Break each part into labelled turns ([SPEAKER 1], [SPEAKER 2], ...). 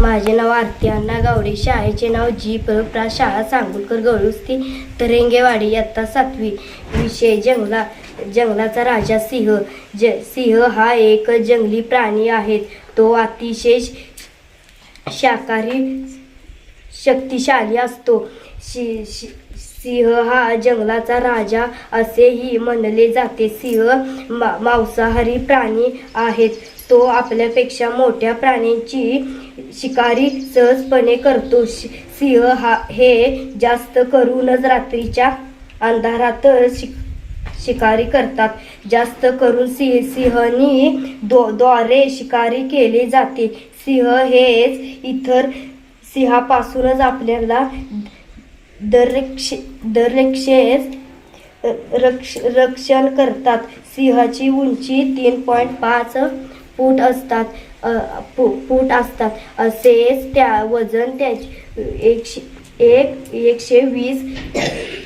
[SPEAKER 1] माझे नाव आरती अण्णा गावडे शाळेचे नाव जी प प्रा शाळा सांगोलकर गळुस्ती तरंगेवाडी इयत्ता सातवी. विषय जंगला जंगलाचा राजा सिंह. ज सिंह हा एक जंगली प्राणी आहे. तो अतिशय शाकाहारी शक्तिशाली असतो. शि शि सिंह हा जंगलाचा राजा असेही म्हणले जाते. सिंह मा मांसाहारी प्राणी आहेत. तो आपल्यापेक्षा मोठ्या प्राण्यांची शिकारी सहजपणे करतो. सिंह हा हे जास्त करूनच रात्रीच्या अंधारात शिक शिकारी करतात. जास्त करून सिंह सिंहनी दो द्वारे शिकारी केले जाते. सिंह हेच इतर सिंहापासूनच आपल्याला दरक्ष दररक्षेस रक्ष रक्षण करतात. सिंहाची उंची तीन पॉईंट पाच फूट असतात फूट असतात. असेच त्या वजन त्याचे एकशे एक एकशे वीस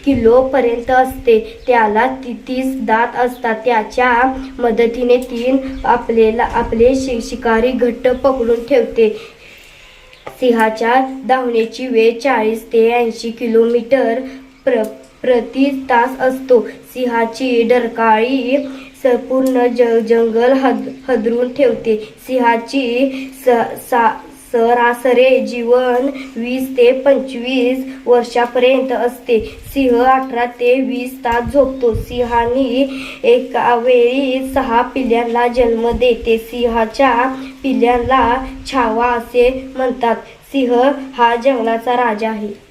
[SPEAKER 1] किलोपर्यंत असते. त्याला ती तीस दात असतात. त्याच्या मदतीने तीन आपल्याला आपले शि शिकारी घट्ट पकडून ठेवते. सिंहाच्या धावण्याची वेळ चाळीस ते ऐंशी किलोमीटर प्र प्रति तास असतो. सिंहाची डरकाळी संपूर्ण ज जंगल हद हदरून ठेवते. सिंहाची स सा सरासरे जीवन वीस ते पंचवीस वर्षापर्यंत असते. सिंह अठरा ते वीस तास झोपतो. सिंहानी एका वेळी सहा पिल्यांना जन्म देते. सिंहाच्या पिल्याला छावा असे म्हणतात. सिंह हा जंगलाचा राजा आहे.